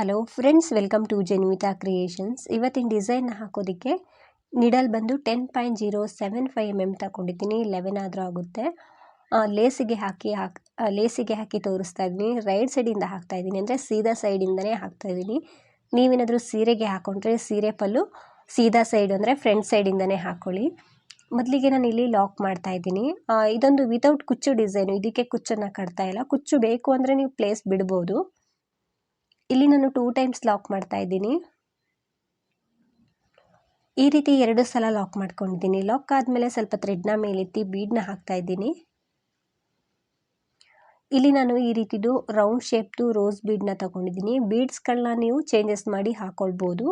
Hello friends, welcome to Jenvita Creations ಇವತ್ತಿನ design ಹಾಕೋದಕ್ಕೆ needle ಬಂದು ten point zero seven five M M ತಗೊಂಡಿದ್ದೀನಿ eleven ಆದರೂ ಆಗುತ್ತೆ. ಲೇಸಿಗೆ ಹಾಕಿ ಹಾಕಿ ಲೇಸಿಗೆ ಹಾಕಿ ತೋರಿಸ್ತಾ ಇದ್ದೀನಿ. ರೈಟ್ ಸೈಡಿಂದ ಹಾಕ್ತಾ ಇದ್ದೀನಿ. ಅಂದರೆ ಸೀದಾ ಸೈಡಿಂದನೇ ಹಾಕ್ತಾ ಇದ್ದೀನಿ. ನೀವೇನಾದರೂ ಸೀರೆಗೆ ಹಾಕ್ಕೊಂಡ್ರೆ ಸೀರೆ ಪಲ್ಲು, ಸೀದಾ ಸೈಡ್ ಅಂದರೆ ಫ್ರಂಟ್ ಸೈಡಿಂದನೇ ಹಾಕ್ಕೊಳ್ಳಿ ಮೊದಲಿಗೆ ನಾನು ಇಲ್ಲಿ ಲಾಕ್ ಮಾಡ್ತಾ ಇದ್ದೀನಿ. ಇದೊಂದು ವಿತೌಟ್ ಕುಚ್ಚು ಡಿಸೈನು ಇದಕ್ಕೆ ಕುಚ್ಚನ್ನು ಕಟ್ತಾ ಇಲ್ಲ. ಕುಚ್ಚು ಬೇಕು ಅಂದರೆ ನೀವು ಪ್ಲೇಸ್ ಬಿಡ್ಬೋದು. ಇಲ್ಲಿ ನಾನು ಟೂ ಟೈಮ್ಸ್ ಲಾಕ್ ಮಾಡ್ತಾ ಇದ್ದೀನಿ. ಈ ರೀತಿ ಎರಡು ಸಲ ಲಾಕ್ ಮಾಡ್ಕೊಂಡಿದ್ದೀನಿ. ಲಾಕ್ ಆದಮೇಲೆ ಸ್ವಲ್ಪ ಥ್ರೆಡ್ನ ಮೇಲೆತ್ತಿ ಬೀಡ್ನ ಹಾಕ್ತಾ ಇದ್ದೀನಿ. ಇಲ್ಲಿ ನಾನು ಈ ರೀತಿದು ರೌಂಡ್ ಶೇಪ್ದು ರೋಸ್ ಬೀಡ್ನ ತಗೊಂಡಿದ್ದೀನಿ. ಬೀಡ್ಸ್ಗಳನ್ನ ನೀವು ಚೇಂಜಸ್ ಮಾಡಿ ಹಾಕ್ಕೊಳ್ಬೋದು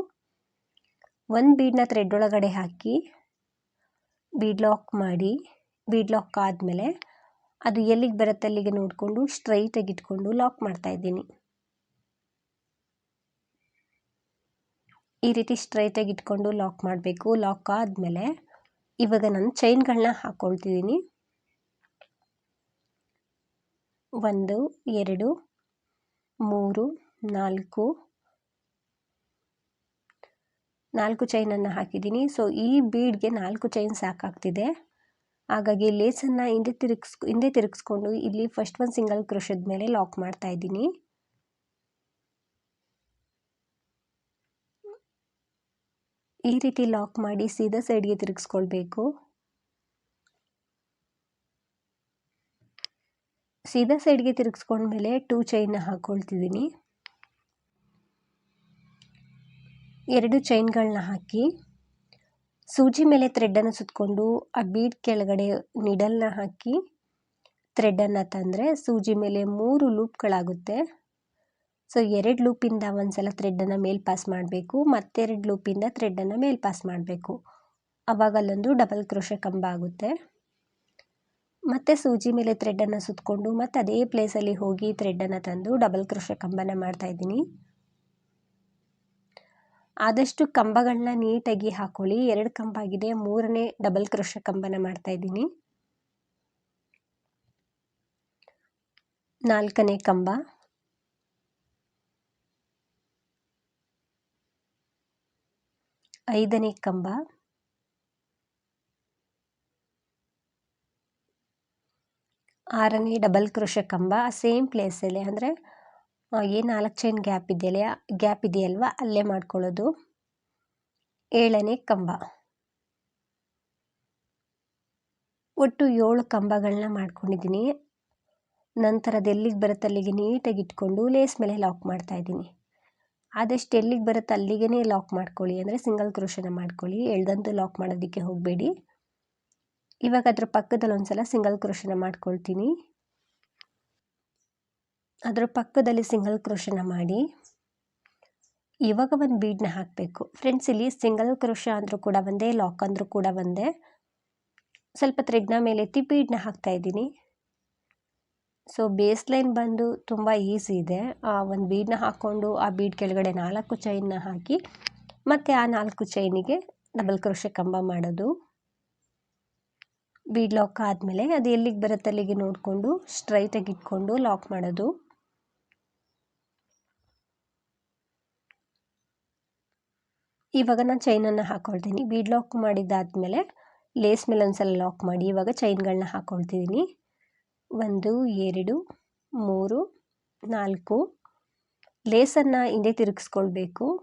ಒಂದು ಬೀಡ್ನ ಥ್ರೆಡ್ ಒಳಗಡೆ ಹಾಕಿ ಬೀಡ್ ಲಾಕ್ ಮಾಡಿ ಬೀಡ್ ಲಾಕ್ ಆದಮೇಲೆ ಅದು ಎಲ್ಲಿಗೆ ಬರುತ್ತೆ ಅಲ್ಲಿಗೆ ನೋಡಿಕೊಂಡು ಸ್ಟ್ರೈಟಾಗಿ ಇಟ್ಕೊಂಡು ಲಾಕ್ ಮಾಡ್ತಾ ಇದ್ದೀನಿ. ಈ ರೀತಿ ಸ್ಟ್ರೈಟಾಗಿ ಇಟ್ಕೊಂಡು ಲಾಕ್ ಮಾಡಬೇಕು. ಲಾಕ್ ಆದಮೇಲೆ ಇವಾಗ ನಾನು ಚೈನ್ಗಳನ್ನ ಹಾಕ್ಕೊಳ್ತಿದ್ದೀನಿ ಒಂದು, ಎರಡು, ಮೂರು, ನಾಲ್ಕು. ನಾಲ್ಕು ಚೈನನ್ನು ಹಾಕಿದ್ದೀನಿ ಸೊ ಈ ಬೀಡ್ಗೆ ನಾಲ್ಕು ಚೈನ್ ಸಾಕಾಗ್ತಿದೆ ಹಾಗಾಗಿ ಲೇಸನ್ನು ಹಿಂದೆ ತಿರುಗಿಸ್, ಹಿಂದೆ ತಿರುಗಿಸ್ಕೊಂಡು ಇಲ್ಲಿ ಫಸ್ಟ್ ಒಂದು ಸಿಂಗಲ್ ಕ್ರೋಶದ ಮೇಲೆ ಲಾಕ್ ಮಾಡ್ತಾ ಇದ್ದೀನಿ. ಈ ರೀತಿ ಲಾಕ್ ಮಾಡಿ ಸೀದಾ ಸೈಡ್ಗೆ ತಿರುಗಿಸ್ಕೊಳ್ಬೇಕು. ಸೀದಾ ಸೈಡ್ಗೆ ತಿರುಗಿಸ್ಕೊಂಡ್ಮೇಲೆ ಟೂ ಚೈನ್ನ ಹಾಕ್ಕೊಳ್ತಿದ್ದೀನಿ ಎರಡು ಚೈನ್ಗಳನ್ನ ಹಾಕಿ ಸೂಜಿ ಮೇಲೆ ಥ್ರೆಡ್ಡನ್ನು ಸುತ್ತಕೊಂಡು ಆ ಬೀಡ್ ಕೆಳಗಡೆ ನಿಡಲ್ನ ಹಾಕಿ ಥ್ರೆಡ್ಡನ್ನು ತಂದರೆ ಸೂಜಿ ಮೇಲೆ ಮೂರು ಲೂಪ್ಗಳಾಗುತ್ತೆ ಸೊ ಎರಡು ಲೂಪಿಂದ ಒಂದು ಸಲ ಥ್ರೆಡ್ಡನ್ನು ಮೇಲ್ ಪಾಸ್ ಮಾಡಬೇಕು, ಮತ್ತೆರಡು ಲೂಪಿಂದ ಥ್ರೆಡ್ಡನ್ನು ಮೇಲ್ ಪಾಸ್ ಮಾಡಬೇಕು. ಆವಾಗ ಅಲ್ಲೊಂದು ಡಬಲ್ ಕ್ರೋಶೆ ಕಂಬ ಆಗುತ್ತೆ. ಮತ್ತೆ ಸೂಜಿ ಮೇಲೆ ಥ್ರೆಡ್ಡನ್ನು ಸುತ್ತಕೊಂಡು ಮತ್ತು ಅದೇ ಪ್ಲೇಸಲ್ಲಿ ಹೋಗಿ ಥ್ರೆಡ್ಡನ್ನು ತಂದು ಡಬಲ್ ಕ್ರೋಶೆ ಕಂಬನ ಮಾಡ್ತಾಯಿದ್ದೀನಿ ಆದಷ್ಟು ಕಂಬಗಳನ್ನ ನೀಟಾಗಿ ಹಾಕೊಳ್ಳಿ. ಎರಡು ಕಂಬ ಆಗಿದೆ, ಮೂರನೇ ಡಬಲ್ ಕ್ರೋಶ ಕಂಬನ ಮಾಡ್ತಾ ಇದ್ದೀನಿ. ನಾಲ್ಕನೇ ಕಂಬ. ಐದನೇ ಕಂಬ. ಆರನೇ ಡಬಲ್ ಕ್ರೋಶ ಕಂಬ, ಸೇಮ್ ಪ್ಲೇಸಲ್ಲಿ ಅಂದರೆ ಏನು ನಾಲ್ಕು ಚೈನ್ ಗ್ಯಾಪ್ ಇದೆಯಲ್ಲ ಗ್ಯಾಪ್ ಇದೆಯಲ್ವ, ಅಲ್ಲೇ ಮಾಡ್ಕೊಳ್ಳೋದು. ಏಳನೇ ಕಂಬ. ಒಟ್ಟು ಏಳು ಕಂಬಗಳನ್ನ ಮಾಡ್ಕೊಂಡಿದ್ದೀನಿ. ನಂತರದ್ದು ಎಲ್ಲಿಗೆ ಬರುತ್ತೆ ಅಲ್ಲಿಗೆ ನೀಟಾಗಿ ಇಟ್ಕೊಂಡು ಲೇಸ್ ಮೇಲೆ ಲಾಕ್ ಮಾಡ್ತಾ ಇದ್ದೀನಿ. ಆದಷ್ಟು ಎಲ್ಲಿಗೆ ಬರುತ್ತೆ ಅಲ್ಲಿಗೇ ಲಾಕ್ ಮಾಡ್ಕೊಳ್ಳಿ. ಅಂದರೆ ಸಿಂಗಲ್ ಕ್ರೋಶನ ಮಾಡ್ಕೊಳ್ಳಿ. ಎಳ್ದಂತೂ ಲಾಕ್ ಮಾಡೋದಕ್ಕೆ ಹೋಗಬೇಡಿ. ಇವಾಗ ಅದ್ರ ಪಕ್ಕದಲ್ಲಿ ಒಂದು ಸಲ ಸಿಂಗಲ್ ಕ್ರೋಶನ ಮಾಡ್ಕೊಳ್ತೀನಿ. ಅದರ ಪಕ್ಕದಲ್ಲಿ ಸಿಂಗಲ್ ಕ್ರೋಶನ ಮಾಡಿ. ಇವಾಗ ಒಂದು ಬೀಡನ್ನ ಹಾಕಬೇಕು. ಫ್ರೆಂಡ್ಸ್ ಇಲ್ಲಿ ಸಿಂಗಲ್ ಕ್ರೋಶ ಅಂದರೂ ಕೂಡ ಒಂದೇ ಲಾಕ್ ಅಂದರೂ ಕೂಡ ಒಂದೇ. ಸ್ವಲ್ಪ ತ್ರೆಡ್ನ ಮೇಲೆ ಎತ್ತಿ ಬೀಡನ್ನ ಹಾಕ್ತಾ ಸೊ ಬೇಸ್ ಲೈನ್ ಬಂದು ತುಂಬ ಈಸಿ ಇದೆ. ಒಂದು ಬೀಡನ್ನ ಹಾಕ್ಕೊಂಡು ಆ ಬೀಡ್ ಕೆಳಗಡೆ ನಾಲ್ಕು ಚೈನ್ನ ಹಾಕಿ, ಮತ್ತು ಆ ನಾಲ್ಕು ಚೈನಿಗೆ ಡಬಲ್ ಕ್ರೋಶೆ ಕಂಬ ಮಾಡೋದು. ಬೀಡ್ ಲಾಕ್ ಆದಮೇಲೆ ಅದು ಎಲ್ಲಿಗೆ ಬರುತ್ತೆ ಅಲ್ಲಿಗೆ ನೋಡಿಕೊಂಡು ಸ್ಟ್ರೈಟಾಗಿ ಇಟ್ಕೊಂಡು ಲಾಕ್ ಮಾಡೋದು. ಇವಾಗ ನಾನು ಚೈನನ್ನು ಹಾಕ್ಕೊಳ್ತೀನಿ ಬೀಡ್ ಲಾಕ್ ಮಾಡಿದ್ದಾದಮೇಲೆ ಲೇಸ್ ಮೇಲೆ ಒಂದು ಸಲ ಲಾಕ್ ಮಾಡಿ, ಇವಾಗ ಚೈನ್ಗಳನ್ನ ಹಾಕ್ಕೊಳ್ತಿದ್ದೀನಿ ಒಂದು, ಎರಡು, ಮೂರು, ನಾಲ್ಕು. ಲೇಸನ್ನು ಹಿಂದೆ ತಿರುಗಿಸ್ಕೊಳ್ಬೇಕು.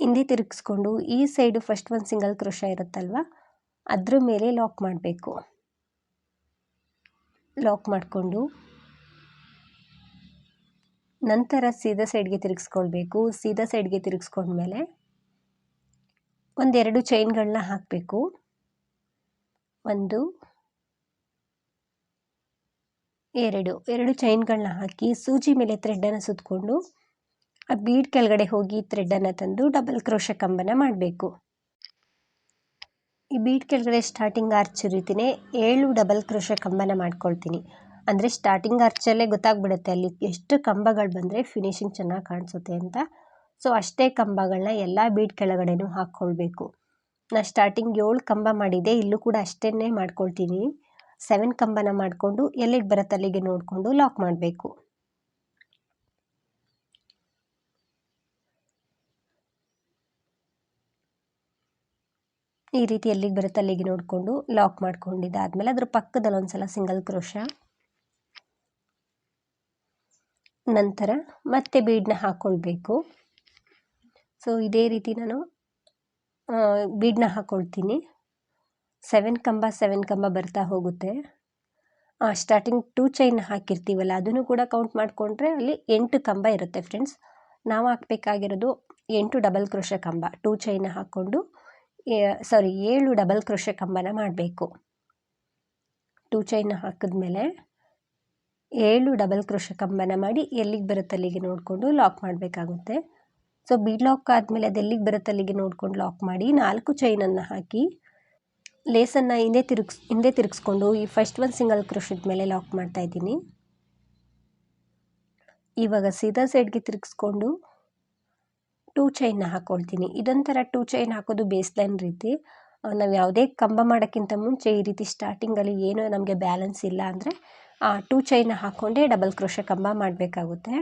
ಹಿಂದೆ ತಿರುಗಿಸ್ಕೊಂಡು ಈ ಸೈಡು ಫಸ್ಟ್ ಒಂದು ಸಿಂಗಲ್ ಕ್ರೋಶ ಇರುತ್ತಲ್ವ, ಅದ್ರ ಮೇಲೆ ಲಾಕ್ ಮಾಡಬೇಕು. ಲಾಕ್ ಮಾಡಿಕೊಂಡು ನಂತರ ಸೀದಾ ಸೈಡ್ಗೆ ತಿರುಗಿಸ್ಕೊಳ್ಬೇಕು. ಸೀದಾ ಸೈಡ್ಗೆ ತಿರುಗಿಸ್ಕೊಂಡ್ಮೇಲೆ ಒಂದೆರಡು ಚೈನ್ಗಳನ್ನ ಹಾಕಬೇಕು. ಒಂದು ಎರಡು ಎರಡು ಚೈನ್ಗಳನ್ನ ಹಾಕಿ ಸೂಜಿ ಮೇಲೆ ಥ್ರೆಡ್ಡನ್ನು ಸುತ್ತಕೊಂಡು ಆ ಬೀಡ್ ಕೆಳಗಡೆ ಹೋಗಿ ಥ್ರೆಡ್ಡನ್ನು ತಂದು ಡಬಲ್ ಕ್ರೋಶ ಕಂಬನ ಮಾಡಬೇಕು. ಈ ಬೀಡ್ ಕೆಳಗಡೆ ಸ್ಟಾರ್ಟಿಂಗ್ ಆರ್ಚ್ ರೀತಿನೇ ಏಳು ಡಬಲ್ ಕ್ರೋಶ ಕಂಬನ ಮಾಡ್ಕೊಳ್ತೀನಿ. ಅಂದರೆ ಸ್ಟಾರ್ಟಿಂಗ್ ಆರ್ಚಲ್ಲೇ ಗೊತ್ತಾಗ್ಬಿಡುತ್ತೆ ಅಲ್ಲಿ ಎಷ್ಟು ಕಂಬಗಳು ಬಂದರೆ ಫಿನಿಶಿಂಗ್ ಚೆನ್ನಾಗಿ ಕಾಣಿಸುತ್ತೆ ಅಂತ. ಸೊ, ಅಷ್ಟೇ ಕಂಬಗಳನ್ನ ಎಲ್ಲ ಬೀಡ್ ಕೆಳಗಡೆನೂ ಹಾಕ್ಕೊಳ್ಬೇಕು. ನಾನು ಸ್ಟಾರ್ಟಿಂಗ್ ಏಳು ಕಂಬ ಮಾಡಿದೆ ಇಲ್ಲೂ ಕೂಡ ಅಷ್ಟೇ ಮಾಡ್ಕೊಳ್ತೀನಿ. ಸೆವೆನ್ ಕಂಬನ ಮಾಡಿಕೊಂಡು ಎಲ್ಲಿಗೆ ಬರುತ್ತೆ ಅಲ್ಲಿಗೆ ನೋಡಿಕೊಂಡು ಲಾಕ್ ಮಾಡಬೇಕು. ಈ ರೀತಿ ಎಲ್ಲಿಗೆ ಬರುತ್ತೆ ಅಲ್ಲಿಗೆ ನೋಡಿಕೊಂಡು ಲಾಕ್ ಮಾಡ್ಕೊಂಡಿದ್ದಾದ್ಮೇಲೆ ಅದ್ರ ಪಕ್ಕದಲ್ಲಿ ಒಂದ್ಸಲ ಸಿಂಗಲ್ ಕ್ರೋಶ ನಂತರ ಮತ್ತೆ ಬೀಡ್ನ ಹಾಕ್ಕೊಳ್ಬೇಕು ಸೊ ಇದೇ ರೀತಿ ನಾನು ಬೀಡ್ನ ಹಾಕೊಳ್ತೀನಿ. ಸೆವೆನ್ ಕಂಬ ಸೆವೆನ್ ಕಂಬ ಬರ್ತಾ ಹೋಗುತ್ತೆ. ಸ್ಟಾರ್ಟಿಂಗ್ ಟೂ ಚೈನ್ ಹಾಕಿರ್ತೀವಲ್ಲ, ಅದನ್ನು ಕೂಡ ಕೌಂಟ್ ಮಾಡಿಕೊಂಡ್ರೆ ಅಲ್ಲಿ ಎಂಟು ಕಂಬ ಇರುತ್ತೆ ಫ್ರೆಂಡ್ಸ್ ನಾವು ಹಾಕಬೇಕಾಗಿರೋದು ಎಂಟು ಡಬಲ್ ಕ್ರೋಶ ಕಂಬ ಟೂ ಚೈನ್ ಹಾಕ್ಕೊಂಡು ಸಾರಿ ಏಳು ಡಬಲ್ ಕ್ರೋಶ ಕಂಬನ ಮಾಡಬೇಕು. ಟೂ ಚೈನ್ ಹಾಕಿದ್ಮೇಲೆ ಏಳು ಡಬಲ್ ಕ್ರೋಶ ಕಂಬನ ಮಾಡಿ ಎಲ್ಲಿಗೆ ಬರುತ್ತಲ್ಲಿಗೆ ನೋಡಿಕೊಂಡು ಲಾಕ್ ಮಾಡಬೇಕಾಗುತ್ತೆ. ಸೊ ಬೀಡ್ ಲಾಕ್ ಆದಮೇಲೆ ಅದು ಎಲ್ಲಿಗೆ ಬರುತ್ತೆ ಅಲ್ಲಿಗೆ ನೋಡ್ಕೊಂಡು ಲಾಕ್ ಮಾಡಿ ನಾಲ್ಕು ಚೈನನ್ನು ಹಾಕಿ ಲೇಸನ್ನು ಹಿಂದೆ ತಿರುಗಿಸ್, ಹಿಂದೆ ತಿರುಗಿಸ್ಕೊಂಡು ಈ ಫಸ್ಟ್ ಒಂದು ಸಿಂಗಲ್ ಕ್ರೋಶದ ಮೇಲೆ ಲಾಕ್ ಮಾಡ್ತಾ ಇದ್ದೀನಿ. ಇವಾಗ ಸೀದಾ ಸೈಡ್ಗೆ ತಿರುಗಿಸ್ಕೊಂಡು ಟೂ ಚೈನ್ನ ಹಾಕ್ಕೊಳ್ತೀನಿ ಇದೊಂಥರ ಟೂ ಚೈನ್ ಹಾಕೋದು ಬೇಸ್ ಲೈನ್ ರೀತಿ ನಾವು ಯಾವುದೇ ಕಂಬ ಮಾಡೋಕ್ಕಿಂತ ಮುಂಚೆ ಈ ರೀತಿ ಸ್ಟಾರ್ಟಿಂಗಲ್ಲಿ ಏನು ನಮಗೆ ಬ್ಯಾಲೆನ್ಸ್ ಇಲ್ಲ ಅಂದರೆ ಟೂ ಚೈನ್ನ ಹಾಕ್ಕೊಂಡೇ ಡಬಲ್ ಕ್ರೋಶ ಕಂಬ ಮಾಡಬೇಕಾಗುತ್ತೆ.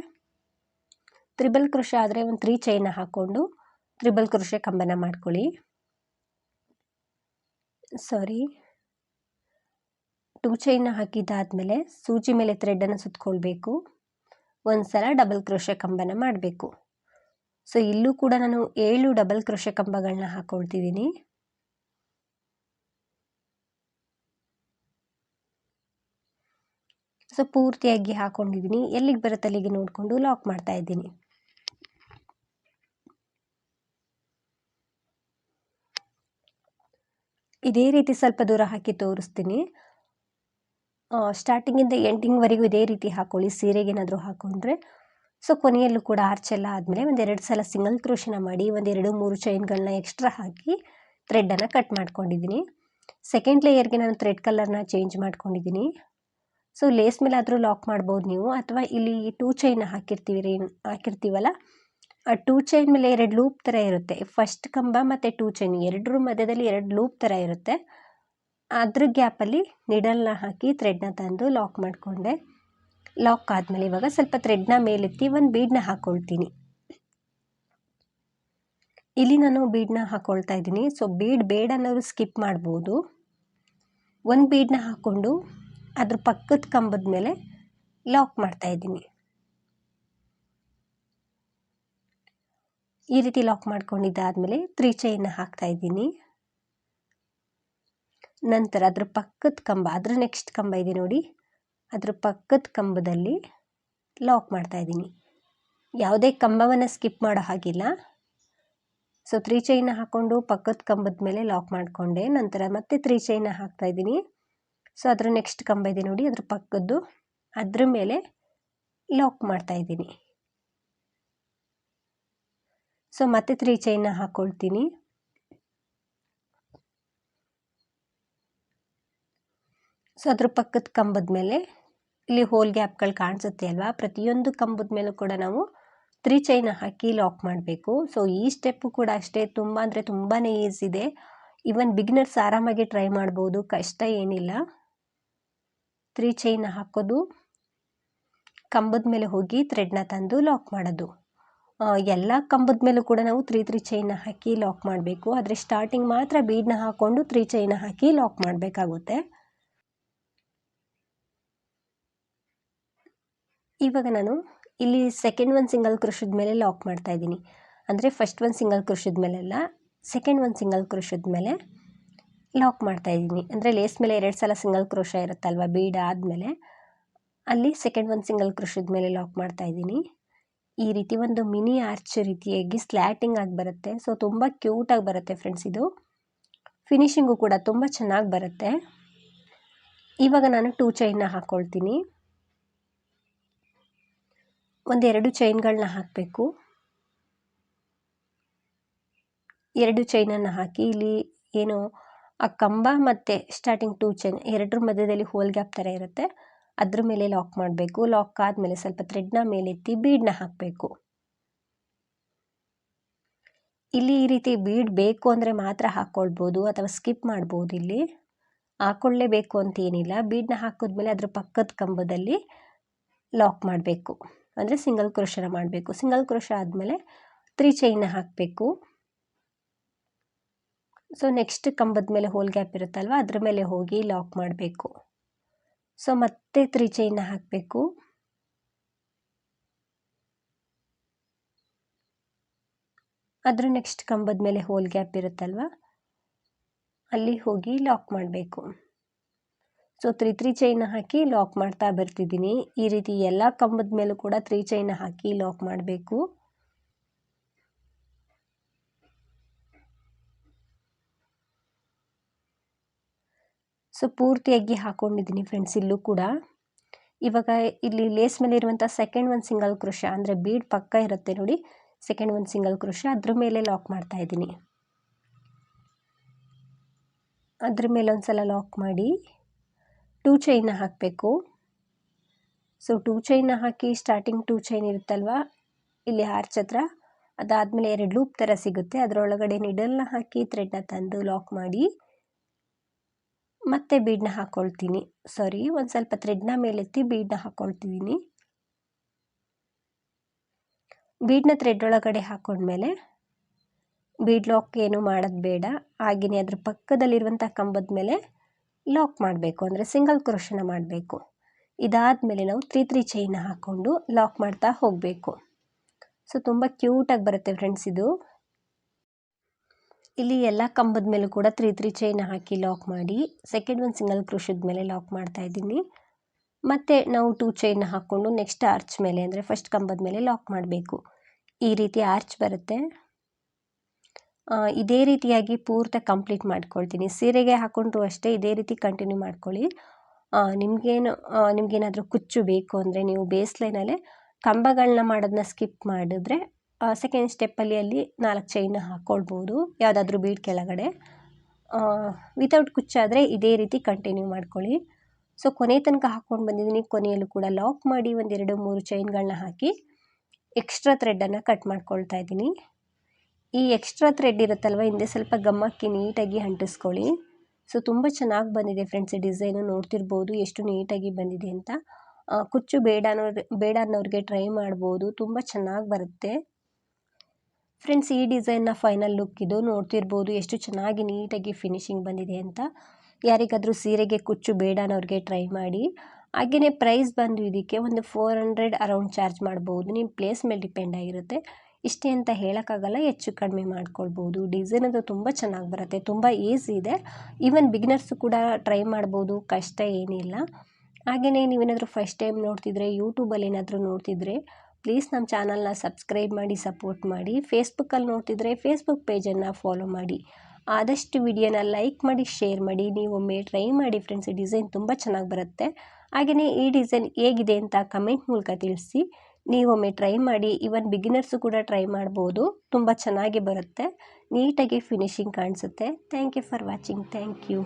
ತ್ರಿಬಲ್ ಕ್ರೋಶ ಆದರೆ ಒಂದು ತ್ರೀ ಚೈನ ಹಾಕ್ಕೊಂಡು ತ್ರಿಬಲ್ ಕ್ರೋಶ ಕಂಬನ ಮಾಡ್ಕೊಳ್ಳಿ. ಸಾರಿ. ಟೂ ಚೈನ ಹಾಕಿದ್ದಾದಮೇಲೆ ಸೂಜಿ ಮೇಲೆ ಥ್ರೆಡನ್ನು ಸುತ್ತಕೊಳ್ಬೇಕು ಒಂದು ಸಲ ಡಬಲ್ ಕ್ರೋಶ ಕಂಬನ ಮಾಡಬೇಕು. ಸೊ ಇಲ್ಲೂ ಕೂಡ ನಾನು ಏಳು ಡಬಲ್ ಕ್ರೋಶ ಕಂಬಗಳನ್ನ ಹಾಕ್ಕೊಳ್ತಿದ್ದೀನಿ ಸೊ ಪೂರ್ತಿಯಾಗಿ ಹಾಕ್ಕೊಂಡಿದ್ದೀನಿ ಎಲ್ಲಿಗೆ ಬರುತ್ತೆ ಅಲ್ಲಿಗೆ ನೋಡಿಕೊಂಡು ಲಾಕ್ ಮಾಡ್ತಾ ಇದ್ದೀನಿ. ಇದೇ ರೀತಿ ಸ್ವಲ್ಪ ದೂರ ಹಾಕಿ ತೋರಿಸ್ತೀನಿ. ಸ್ಟಾರ್ಟಿಂಗಿಂದ ಎಂಡಿಂಗ್ವರೆಗೂ ಇದೇ ರೀತಿ ಹಾಕೊಳ್ಳಿ, ಸೀರೆಗೆ ಹಾಕ್ಕೊಂಡ್ರೆ ಸೊ ಕೊನೆಯಲ್ಲೂ ಕೂಡ ಆರ್ಚೆಲ್ಲ ಆದಮೇಲೆ ಒಂದೆರಡು ಸಲ ಸಿಂಗಲ್ ಕ್ರೋಶನ ಮಾಡಿ ಒಂದೆರಡು ಮೂರು ಚೈನ್ಗಳನ್ನ ಎಕ್ಸ್ಟ್ರಾ ಹಾಕಿ ಥ್ರೆಡ್ಡನ್ನು ಕಟ್ ಮಾಡ್ಕೊಂಡಿದ್ದೀನಿ. ಸೆಕೆಂಡ್ ಲೇಯರ್ಗೆ ನಾನು ಥ್ರೆಡ್ ಕಲರ್ನ ಚೇಂಜ್ ಮಾಡ್ಕೊಂಡಿದ್ದೀನಿ. ಸೊ ಲೇಸ್ ಮೇಲೆ ಆದರೂ ಲಾಕ್ ಮಾಡ್ಬೋದು ನೀವು, ಅಥವಾ ಇಲ್ಲಿ ಟೂ ಚೈನ್ ಹಾಕಿರ್ತೀವಿ ರೀ ಹಾಕಿರ್ತೀವಲ್ಲ ಆ ಟೂ ಚೈನ್ ಮೇಲೆ ಎರಡು ಲೂಪ್ ಥರ ಇರುತ್ತೆ. ಫಸ್ಟ್ ಕಂಬ ಮತ್ತು ಟೂ ಚೈನ್, ಎರಡರ ಮಧ್ಯದಲ್ಲಿ ಎರಡು ಲೂಪ್ ಥರ ಇರುತ್ತೆ. ಅದ್ರ ಗ್ಯಾಪಲ್ಲಿ ನಿಡಲ್ನ ಹಾಕಿ ಥ್ರೆಡ್ನ ತಂದು ಲಾಕ್ ಮಾಡಿಕೊಂಡೆ. ಲಾಕ್ ಆದಮೇಲೆ ಇವಾಗ ಸ್ವಲ್ಪ ಥ್ರೆಡ್ನ ಮೇಲೆತ್ತಿ ಒಂದು ಬೀಡನ್ನ ಹಾಕ್ಕೊಳ್ತೀನಿ ಇಲ್ಲಿ ನಾನು ಬೀಡನ್ನ ಹಾಕ್ಕೊಳ್ತಾ ಇದ್ದೀನಿ. ಸೊ ಬೀಡ್ ಬೇಡ ಅನ್ನೋರು ಸ್ಕಿಪ್ ಮಾಡ್ಬೋದು. ಒಂದು ಬೀಡನ್ನ ಹಾಕ್ಕೊಂಡು ಅದ್ರ ಪಕ್ಕದ ಕಂಬದ ಮೇಲೆ ಲಾಕ್ ಮಾಡ್ತಾ ಇದ್ದೀನಿ ಈ ರೀತಿ ಲಾಕ್ ಮಾಡ್ಕೊಂಡಿದ್ದಾದಮೇಲೆ ತ್ರೀ ಚೈನ್ನ ಹಾಕ್ತಾ ಇದ್ದೀನಿ. ನಂತರ ಅದ್ರ ಪಕ್ಕದ ಕಂಬ, ಅದ್ರ ನೆಕ್ಸ್ಟ್ ಕಂಬ ಇದೆ ನೋಡಿ. ಅದ್ರ ಪಕ್ಕದ ಕಂಬದಲ್ಲಿ ಲಾಕ್ ಮಾಡ್ತಾ ಇದ್ದೀನಿ. ಯಾವುದೇ ಕಂಬವನ್ನು ಸ್ಕಿಪ್ ಮಾಡೋ ಹಾಗಿಲ್ಲ. ಸೊ ತ್ರೀ ಚೈನ ಹಾಕ್ಕೊಂಡು ಪಕ್ಕದ ಕಂಬದ ಮೇಲೆ ಲಾಕ್ ಮಾಡಿಕೊಂಡೆ. ನಂತರ ಮತ್ತೆ ತ್ರೀ ಚೈನ ಹಾಕ್ತಾ ಇದ್ದೀನಿ. ಸೊ ಅದರ ನೆಕ್ಸ್ಟ್ ಕಂಬ ಇದೆ ನೋಡಿ, ಅದ್ರ ಪಕ್ಕದ್ದು. ಅದ್ರ ಮೇಲೆ ಲಾಕ್ ಮಾಡ್ತಾ ಇದ್ದೀನಿ. ಸೊ ಮತ್ತೆ ತ್ರೀ ಚೈನ್ನ ಹಾಕ್ಕೊಳ್ತೀನಿ ಸೊ ಅದ್ರ ಪಕ್ಕದ ಕಂಬದ ಮೇಲೆ ಇಲ್ಲಿ ಹೋಲ್ ಗ್ಯಾಪ್ಗಳು ಕಾಣಿಸುತ್ತೆ ಅಲ್ವಾ? ಪ್ರತಿಯೊಂದು ಕಂಬದ ಮೇಲೂ ಕೂಡ ನಾವು ತ್ರೀ ಚೈನ ಹಾಕಿ ಲಾಕ್ ಮಾಡಬೇಕು. ಸೊ ಈ ಸ್ಟೆಪ್ಪು ಕೂಡ ಅಷ್ಟೇ ತುಂಬ ಅಂದರೆ ತುಂಬಾ ಈಸಿ ಇದೆ. ಈವನ್ ಬಿಗ್ನರ್ಸ್ ಆರಾಮಾಗಿ ಟ್ರೈ ಮಾಡ್ಬೋದು, ಕಷ್ಟ ಏನಿಲ್ಲ. ತ್ರೀ ಚೈನ ಹಾಕೋದು, ಕಂಬದ ಮೇಲೆ ಹೋಗಿ ಥ್ರೆಡ್ನ ತಂದು ಲಾಕ್ ಮಾಡೋದು. ಎಲ್ಲ ಕಂಬದ ಮೇಲೂ ಕೂಡ ನಾವು ತ್ರೀ ತ್ರೀ ಚೈನ್ನ ಹಾಕಿ ಲಾಕ್ ಮಾಡಬೇಕು. ಆದರೆ ಸ್ಟಾರ್ಟಿಂಗ್ ಮಾತ್ರ ಬೀಡನ್ನ ಹಾಕ್ಕೊಂಡು ತ್ರೀ ಚೈನ ಹಾಕಿ ಲಾಕ್ ಮಾಡಬೇಕಾಗುತ್ತೆ. ಇವಾಗ ನಾನು ಇಲ್ಲಿ ಸೆಕೆಂಡ್ ಒನ್ ಸಿಂಗಲ್ ಕ್ರೋಶದ ಮೇಲೆ ಲಾಕ್ ಮಾಡ್ತಾ ಇದ್ದೀನಿ. ಅಂದರೆ ಫಸ್ಟ್ ಒನ್ ಸಿಂಗಲ್ ಕ್ರೋಶದ ಮೇಲೆಲ್ಲ ಸೆಕೆಂಡ್ ಒನ್ ಸಿಂಗಲ್ ಕ್ರೋಶದ ಮೇಲೆ ಲಾಕ್ ಮಾಡ್ತಾ ಇದ್ದೀನಿ. ಅಂದರೆ ಲೇಸ್ ಮೇಲೆ ಎರಡು ಸಲ ಸಿಂಗಲ್ ಕ್ರೋಶ ಇರುತ್ತಲ್ವ ಬೀಡ್ ಆದಮೇಲೆ, ಅಲ್ಲಿ ಸೆಕೆಂಡ್ ಒನ್ ಸಿಂಗಲ್ ಕ್ರೋಶದ ಮೇಲೆ ಲಾಕ್ ಮಾಡ್ತಾ ಇದ್ದೀನಿ. ಈ ರೀತಿ ಒಂದು ಮಿನಿ ಆರ್ಚ್ ರೀತಿಯಾಗಿ ಸ್ಲ್ಯಾಟಿಂಗ್ ಆಗಿ ಬರುತ್ತೆ. ಸೊ, ತುಂಬ ಕ್ಯೂಟಾಗಿ ಬರುತ್ತೆ ಫ್ರೆಂಡ್ಸ್ ಇದು. ಫಿನಿಶಿಂಗು ಕೂಡ ತುಂಬ ಚೆನ್ನಾಗಿ ಬರುತ್ತೆ. ಇವಾಗ ನಾನು ಟೂ ಚೈನ್ನ ಹಾಕ್ಕೊಳ್ತೀನಿ ಒಂದೆರಡು ಚೈನ್ಗಳನ್ನ ಹಾಕಬೇಕು. ಎರಡು ಚೈನನ್ನು ಹಾಕಿ ಇಲ್ಲಿ ಏನು, ಆ ಕಂಬ ಮತ್ತು ಸ್ಟಾರ್ಟಿಂಗ್ ಟೂ ಚೈನ್ ಎರಡರ ಮಧ್ಯದಲ್ಲಿ ಹೋಲ್ ಗ್ಯಾಪ್ ಥರ ಇರುತ್ತೆ. ಅದ್ರ ಮೇಲೆ ಲಾಕ್ ಮಾಡಬೇಕು. ಲಾಕ್ ಆದಮೇಲೆ ಸ್ವಲ್ಪ ಥ್ರೆಡ್ನ ಮೇಲೆತ್ತಿ ಬೀಡನ್ನ ಹಾಕಬೇಕು. ಇಲ್ಲಿ ಈ ರೀತಿ ಬೀಡ್ ಬೇಕು ಅಂದರೆ ಮಾತ್ರ ಹಾಕ್ಕೊಳ್ಬೋದು ಅಥವಾ ಸ್ಕಿಪ್ ಮಾಡ್ಬೋದು ಇಲ್ಲಿ. ಹಾಕ್ಕೊಳ್ಳೇಬೇಕು ಅಂತ ಏನಿಲ್ಲ. ಬೀಡನ್ನ ಹಾಕಿದ್ಮೇಲೆ ಅದ್ರ ಪಕ್ಕದ ಕಂಬದಲ್ಲಿ ಲಾಕ್ ಮಾಡಬೇಕು. ಅಂದರೆ ಸಿಂಗಲ್ ಕ್ರೋಶನ ಮಾಡಬೇಕು. ಸಿಂಗಲ್ ಕ್ರೋಶ ಆದಮೇಲೆ ತ್ರೀ ಚೈನ್ನ ಹಾಕಬೇಕು. ಸೊ ನೆಕ್ಸ್ಟ್ ಕಂಬದ ಮೇಲೆ ಹೋಲ್ ಗ್ಯಾಪ್ ಇರುತ್ತಲ್ವ? ಅದ್ರ ಮೇಲೆ ಹೋಗಿ ಲಾಕ್ ಮಾಡಬೇಕು. ಸೊ ಮತ್ತೆ ತ್ರೀ ಚೈನ್ನ ಹಾಕಬೇಕು. ಅದ್ರ ನೆಕ್ಸ್ಟ್ ಕಂಬದ ಮೇಲೆ ಹೋಲ್ ಗ್ಯಾಪ್ ಇರುತ್ತಲ್ವ? ಅಲ್ಲಿ ಹೋಗಿ ಲಾಕ್ ಮಾಡಬೇಕು. ಸೊ ತ್ರೀ ತ್ರೀ ಚೈನ್ ಹಾಕಿ ಲಾಕ್ ಮಾಡ್ತಾ ಬರ್ತಿದ್ದೀನಿ. ಈ ರೀತಿ ಎಲ್ಲ ಕಂಬದ ಮೇಲೂ ಕೂಡ ತ್ರೀ ಚೈನ್ ಹಾಕಿ ಲಾಕ್ ಮಾಡಬೇಕು. ಸೊ ಪೂರ್ತಿಯಾಗಿ ಹಾಕ್ಕೊಂಡಿದ್ದೀನಿ ಫ್ರೆಂಡ್ಸ್ ಇಲ್ಲೂ ಕೂಡ. ಇವಾಗ ಇಲ್ಲಿ ಲೇಸ್ ಮೇಲೆ ಇರುವಂಥ ಸೆಕೆಂಡ್ ಒಂದು ಸಿಂಗಲ್ ಕೃಷ ಅಂದರೆ ಬೀಡ್ ಪಕ್ಕ ಇರುತ್ತೆ ನೋಡಿ. ಸೆಕೆಂಡ್ ಒಂದು ಸಿಂಗಲ್ ಕೃಷ ಅದ್ರ ಮೇಲೆ ಲಾಕ್ ಮಾಡ್ತಾ ಇದ್ದೀನಿ. ಅದ್ರ ಮೇಲೆ ಒಂದು ಸಲ ಲಾಕ್ ಮಾಡಿ ಟೂ ಚೈನ ಹಾಕಬೇಕು. ಸೊ ಟೂ ಚೈನ ಹಾಕಿ ಸ್ಟಾರ್ಟಿಂಗ್ ಟೂ ಚೈನ್ ಇರುತ್ತಲ್ವ? ಇಲ್ಲಿ ಆರ್ಚ್ ಹತ್ರ. ಅದಾದಮೇಲೆ ಎರಡು ಲೂಪ್ ಥರ ಸಿಗುತ್ತೆ. ಅದರೊಳಗಡೆ ನಿಡಲ್ನ ಹಾಕಿ ಥ್ರೆಡ್ನ ತಂದು ಲಾಕ್ ಮಾಡಿ. ಮತ್ತೆ ಬೀಡನ್ನ ಹಾಕ್ಕೊಳ್ತೀನಿ ಸಾರಿ, ಒಂದು ಸ್ವಲ್ಪ ಥ್ರೆಡ್ನ ಮೇಲೆತ್ತಿ ಬೀಡನ್ನ ಹಾಕ್ಕೊಳ್ತಿದ್ದೀನಿ ಬೀಡನ್ನ ಥ್ರೆಡ್ ಒಳಗಡೆ ಹಾಕ್ಕೊಂಡ್ಮೇಲೆ ಬೀಡ್ ಲಾಕ್ ಏನು ಮಾಡೋದು ಬೇಡ. ಹಾಗೆಯೇ ಅದ್ರ ಪಕ್ಕದಲ್ಲಿರುವಂಥ ಕಂಬದ ಮೇಲೆ ಲಾಕ್ ಮಾಡಬೇಕು. ಅಂದರೆ ಸಿಂಗಲ್ ಕ್ರೋಶನ ಮಾಡಬೇಕು. ಇದಾದ ಮೇಲೆ ನಾವು ತ್ರೀ ತ್ರೀ ಚೈನ್ ಹಾಕ್ಕೊಂಡು ಲಾಕ್ ಮಾಡ್ತಾ ಹೋಗಬೇಕು. ಸೊ ತುಂಬ ಕ್ಯೂಟಾಗಿ ಬರುತ್ತೆ ಫ್ರೆಂಡ್ಸ್ ಇದು. ಇಲ್ಲಿ ಎಲ್ಲ ಕಂಬದ ಮೇಲೂ ಕೂಡ ತ್ರೀ ತ್ರೀ ಚೈನ್ ಹಾಕಿ ಲಾಕ್ ಮಾಡಿ ಸೆಕೆಂಡ್ ಒಂದು ಸಿಂಗಲ್ ಕ್ರೋಶದ ಮೇಲೆ ಲಾಕ್ ಮಾಡ್ತಾ ಇದ್ದೀನಿ. ಮತ್ತು ನಾವು ಟೂ ಚೈನ್ ಹಾಕ್ಕೊಂಡು ನೆಕ್ಸ್ಟ್ ಆರ್ಚ್ ಮೇಲೆ ಅಂದರೆ ಫಸ್ಟ್ ಕಂಬದ ಮೇಲೆ ಲಾಕ್ ಮಾಡಬೇಕು. ಈ ರೀತಿ ಆರ್ಚ್ ಬರುತ್ತೆ. ಇದೇ ರೀತಿಯಾಗಿ ಪೂರ್ತಿ ಕಂಪ್ಲೀಟ್ ಮಾಡ್ಕೊಳ್ತೀನಿ. ಸೀರೆಗೆ ಹಾಕ್ಕೊಂಡ್ರು ಅಷ್ಟೇ ಇದೇ ರೀತಿ ಕಂಟಿನ್ಯೂ ಮಾಡ್ಕೊಳ್ಳಿ. ನಿಮಗೇನು ನಿಮಗೇನಾದರೂ ಕುಚ್ಚು ಬೇಕು ಅಂದರೆ ನೀವು ಬೇಸ್ ಲೈನಲ್ಲೇ ಕಂಬಗಳನ್ನ ಮಾಡೋದನ್ನ ಸ್ಕಿಪ್ ಮಾಡಿದ್ರೆ ಸೆಕೆಂಡ್ ಸ್ಟೆಪ್ಪಲ್ಲಿ ಅಲ್ಲಿ ನಾಲ್ಕು ಚೈನ್ ಹಾಕ್ಕೊಳ್ಬೋದು ಯಾವುದಾದ್ರೂ ಬೀಡ್ ಕೆಳಗಡೆ. ವಿತೌಟ್ ಕುಚ್ಚಾದರೆ ಇದೇ ರೀತಿ ಕಂಟಿನ್ಯೂ ಮಾಡ್ಕೊಳ್ಳಿ. ಸೊ ಕೊನೆ ತನಕ ಹಾಕ್ಕೊಂಡು ಬಂದಿದ್ದೀನಿ. ಕೊನೆಯಲ್ಲೂ ಕೂಡ ಲಾಕ್ ಮಾಡಿ ಒಂದೆರಡು ಮೂರು ಚೈನ್ಗಳನ್ನ ಹಾಕಿ ಎಕ್ಸ್ಟ್ರಾ ಥ್ರೆಡ್ಡನ್ನು ಕಟ್ ಮಾಡ್ಕೊಳ್ತಾ ಇದ್ದೀನಿ. ಈ ಎಕ್ಸ್ಟ್ರಾ ಥ್ರೆಡ್ ಇರುತ್ತಲ್ವ, ಹಿಂದೆ ಸ್ವಲ್ಪ ಗಮ್ಮಕ್ಕಿ ನೀಟಾಗಿ ಅಂಟಿಸ್ಕೊಳ್ಳಿ. ಸೊ ತುಂಬ ಚೆನ್ನಾಗಿ ಬಂದಿದೆ ಫ್ರೆಂಡ್ಸ್ ಈ ಡಿಸೈನು ನೋಡ್ತಿರ್ಬೋದು ಎಷ್ಟು ನೀಟಾಗಿ ಬಂದಿದೆ ಅಂತ. ಕುಚ್ಚು ಬೇಡ ಅನ್ನೋರು, ಬೇಡ ಅನ್ನೋರಿಗೆ ಟ್ರೈ ಮಾಡ್ಬೋದು. ತುಂಬ ಚೆನ್ನಾಗಿ ಬರುತ್ತೆ. ಫ್ರೆಂಡ್ಸ್, ಈ ಡಿಸೈನ್ನ ಫೈನಲ್ ಲುಕ್ ಇದು ನೋಡ್ತಿರ್ಬೋದು. ಎಷ್ಟು ಚೆನ್ನಾಗಿ ನೀಟಾಗಿ ಫಿನಿಶಿಂಗ್ ಬಂದಿದೆ ಅಂತ. ಯಾರಿಗಾದರೂ ಸೀರೆಗೆ ಕುಚ್ಚು ಬೇಡ ಅನ್ನೋರಿಗೆ ಟ್ರೈ ಮಾಡಿ. ಹಾಗೆಯೇ ಪ್ರೈಸ್ ಬಂದು ಇದಕ್ಕೆ ಒಂದು ಫೋರ್ ಹಂಡ್ರೆಡ್ ಅರೌಂಡ್ ಚಾರ್ಜ್ ಮಾಡ್ಬೋದು. ನಿಮ್ಮ ಪ್ಲೇಸ್ ಮೇಲೆ ಡಿಪೆಂಡ್ ಆಗಿರುತ್ತೆ. ಇಷ್ಟೇ ಅಂತ ಹೇಳೋಕ್ಕಾಗಲ್ಲ, ಹೆಚ್ಚು ಕಡಿಮೆ ಮಾಡ್ಕೊಳ್ಬೋದು. ಡಿಸೈನ್ ಅದು ತುಂಬ ಚೆನ್ನಾಗಿ ಬರುತ್ತೆ. ತುಂಬ ಈಸಿ ಇದೆ. ಈವನ್ ಬಿಗ್ನರ್ಸು ಕೂಡ ಟ್ರೈ ಮಾಡ್ಬೋದು. ಕಷ್ಟ ಏನಿಲ್ಲ. ಹಾಗೆಯೇ ನೀವೇನಾದರೂ ಫಸ್ಟ್ ಟೈಮ್ ನೋಡ್ತಿದ್ರೆ ಯೂಟ್ಯೂಬಲ್ಲಿ ಏನಾದರೂ ನೋಡ್ತಿದ್ರೆ ಪ್ಲೀಸ್ ನಮ್ಮ ಚಾನಲ್ನ ಸಬ್ಸ್ಕ್ರೈಬ್ ಮಾಡಿ, ಸಪೋರ್ಟ್ ಮಾಡಿ. ಫೇಸ್ಬುಕ್ಕಲ್ಲಿ ನೋಡ್ತಿದ್ರೆ ಫೇಸ್ಬುಕ್ ಪೇಜನ್ನು ಫಾಲೋ ಮಾಡಿ. ಆದಷ್ಟು ವಿಡಿಯೋನ ಲೈಕ್ ಮಾಡಿ, ಶೇರ್ ಮಾಡಿ. ನೀವೊಮ್ಮೆ ಟ್ರೈ ಮಾಡಿ ಫ್ರೆಂಡ್ಸ್, ಈ ಡಿಸೈನ್ ತುಂಬ ಚೆನ್ನಾಗಿ ಬರುತ್ತೆ. ಹಾಗೆಯೇ ಈ ಡಿಸೈನ್ ಹೇಗಿದೆ ಅಂತ ಕಮೆಂಟ್ ಮೂಲಕ ತಿಳಿಸಿ. ನೀವೊಮ್ಮೆ ಟ್ರೈ ಮಾಡಿ. ಇವನ್ ಬಿಗಿನರ್ಸು ಕೂಡ ಟ್ರೈ ಮಾಡ್ಬೋದು. ತುಂಬ ಚೆನ್ನಾಗಿ ಬರುತ್ತೆ. ನೀಟಾಗಿ ಫಿನಿಶಿಂಗ್ ಕಾಣಿಸುತ್ತೆ. Thank you for watching. Thank you.